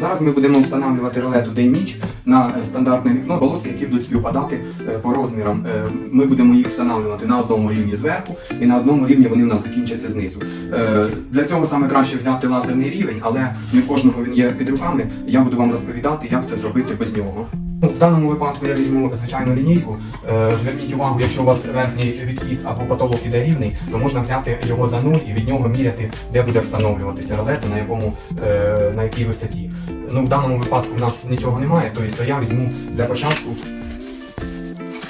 Зараз ми будемо встановлювати ролету день-ніч на е, стандартне вікно, полоски, які будуть співпадати е, по розмірам. Е, Ми будемо їх встановлювати на одному рівні зверху і на одному рівні вони в нас закінчаться знизу. Для цього саме краще взяти лазерний рівень, але не в кожного він є під руками. Я буду вам розповідати, як це зробити без нього. В даному випадку я візьму звичайну лінійку. Е, Зверніть увагу, якщо у вас верхній відкіс або потолок іде рівний, то можна взяти його за нуль і від нього міряти, де буде встановлюватися ролета, на якому е, на якій висоті. Ну в даному випадку в нас нічого немає, тобто я візьму для початку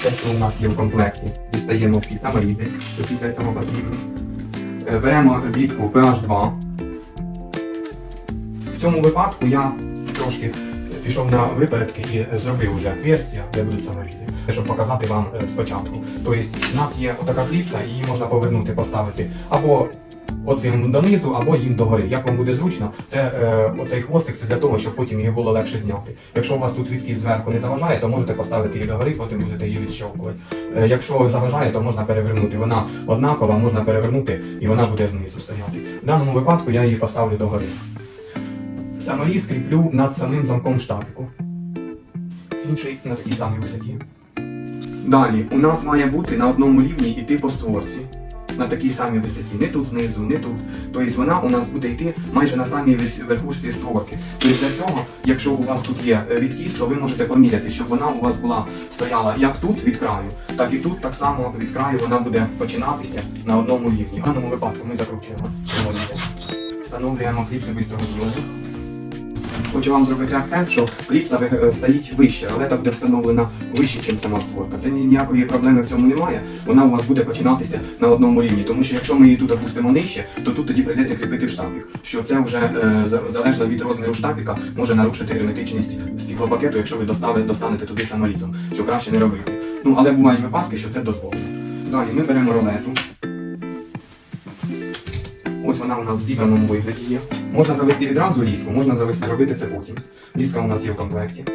те, що у нас є в комплекті. Дістаємо всі саморізи, які для цього потрібні. Е, Беремо бітку PH2. В цьому випадку я трошки пішов на випередки і зробив вже версія, де будуть саморізи, щоб показати вам е, спочатку. Тобто у нас є отака кліпса, її можна повернути, поставити або оцим донизу, або їм догори. Як вам буде зручно, це е, оцей хвостик це для того, щоб потім її було легше зняти. Якщо у вас тут відкіс зверху не заважає, то можете поставити її догори, потім будете її відщовкувати. Е, якщо заважає, то можна перевернути. Вона однакова, можна перевернути і вона буде знизу стояти. В даному випадку я її поставлю догори. Саморіз кріплю над самим замком штапіку. Інший на такій самій висоті. Далі, у нас має бути на одному рівні йти по створці. На такій самій висоті. Не тут знизу, не тут. Тобто вона у нас буде йти майже на самій верхушці створки. Тобто для цього, якщо у вас тут є відкіс, ви можете поміряти, щоб вона у вас була стояла як тут від краю, так і тут так само від краю вона буде починатися на одному рівні. В даному випадку ми закручуємо. Встановлюємо кліпси бистрого зйому. Хочу вам зробити акцент, що кліпса е, стоїть вище, ролета буде встановлена вище, ніж сама створка. Це ніякої проблеми в цьому немає. Вона у вас буде починатися на одному рівні. Тому що якщо ми її тут опустимо нижче, то тут тоді прийдеться кріпити в штапік. Що це вже е, залежно від розміру штапіка може нарушити герметичність стеклопакету, якщо ви достави, достанете туди саморізом, що краще не робити. Ну але бувають випадки, що це дозволено. Далі ми беремо ролету. Ось вона у нас в зібраному вигляді є. Можна завести відразу ліску, можна завести, робити це потім. Ліска у нас є в комплекті.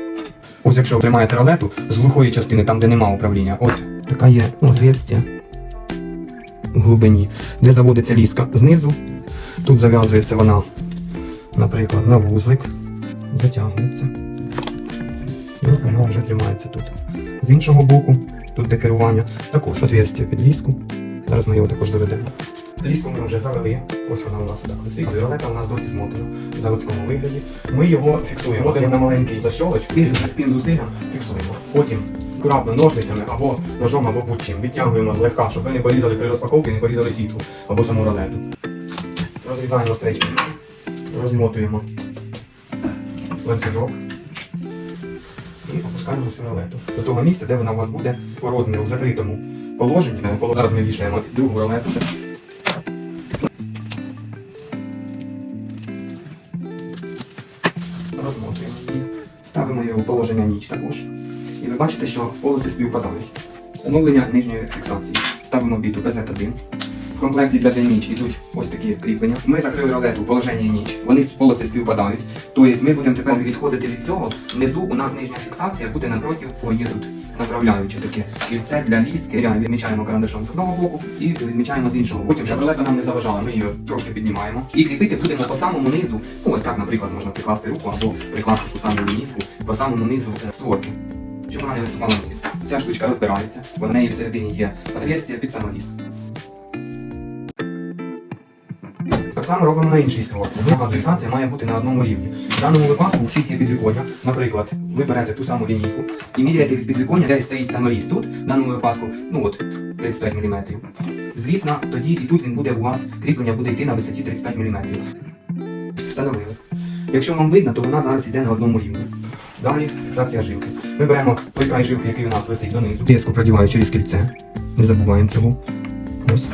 Ось якщо тримаєте ролету з глухої частини, там де нема управління, от така є отверстя в глибині, де заводиться ліска знизу. Тут зав'язується вона, наприклад, на вузлик, затягнеться. І вона вже тримається тут. З іншого боку, тут де керування, також отверстя під ліску. Зараз ми його також заведемо. Ліску ми вже завели, ось вона у нас отак висить. Віолета у нас досі смотана в заводському вигляді. Ми його фіксуємо. Вводимо на маленький защолочку і пін зусилля фіксуємо. Потім акуратно ножницями або ножом, або будь-чим відтягуємо злегка, щоб ви не порізали при розпаковці, не порізали сітку або саму ролету. Розрізаємо стрічки, розмотуємо ланцюжок і опускаємо цю ролету до того місця, де вона у вас буде по розміру в закритому положенні. Зараз ми вішаємо другу ролету. Положення ніч також. І ви бачите, що полоси співпадають. Встановлення нижньої фіксації. Ставимо біту PZ1. В комплекті для ніч йдуть ось такі кріплення. Ми закрили ролету у положенні ніч. Вони полоси співпадають. Тобто ми будемо тепер відходити від цього. Внизу у нас нижня фіксація буде напроти, о, є тут направляюче таке. І це для ліски. Відмічаємо карандашом з одного боку і відмічаємо з іншого. Потім вже ролета нам не заважала. Ми її трошки піднімаємо. І кріпити будемо по самому низу. Ну, ось так, наприклад, можна прикласти руку або прикласти ту саму лінійку по самому низу е, створки. Щоб вона не виступала вниз. Ця штучка розбирається, бо в неї всередині є отверстие під саморіз. Само робимо на іншій створці. Друга фіксація має бути на одному рівні. В даному випадку у всіх є підвіконня. Наприклад, ви берете ту саму лінійку і міряєте від підвіконня, де стоїть саморіз. Тут, в даному випадку, ну от, 35 мм. Звісно, тоді і тут він буде у вас, кріплення буде йти на висоті 35 мм. Встановили. Якщо вам видно, то вона зараз йде на одному рівні. Далі фіксація жилки. Ми беремо той край жилки, який у нас висить донизу. Різко продіваю через кільце. Не забуваємо цього. Ось.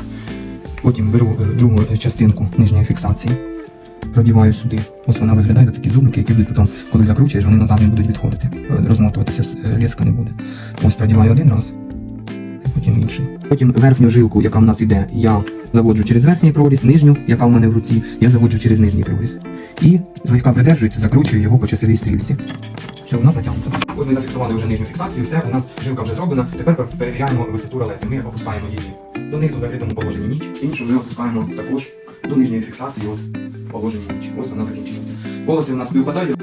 Потім беру е, другу е, частинку нижньої фіксації. Продіваю сюди. Ось вона виглядає такі зубники, які будуть потім, коли закручуєш, вони назад не будуть відходити. Е, Розмотуватися леска не буде. Ось продіваю один раз, потім інший. Потім верхню жилку, яка в нас іде, я заводжу через верхній проріз, нижню, яка в мене в руці, я заводжу через нижній проріз. І злегка придержується, закручую його по часовій стрільці. Все, у нас натягнуто. Ось ми зафіксували вже нижню фіксацію, все, у нас жилка вже зроблена. Тепер пер- перевіряємо висоту ролети. Ми опускаємо її донизу в закритому положенні ніч. Іншу ми опускаємо також до нижньої фіксації от, в положенні ніч. Ось вона закінчилася. Волоси у нас співпадають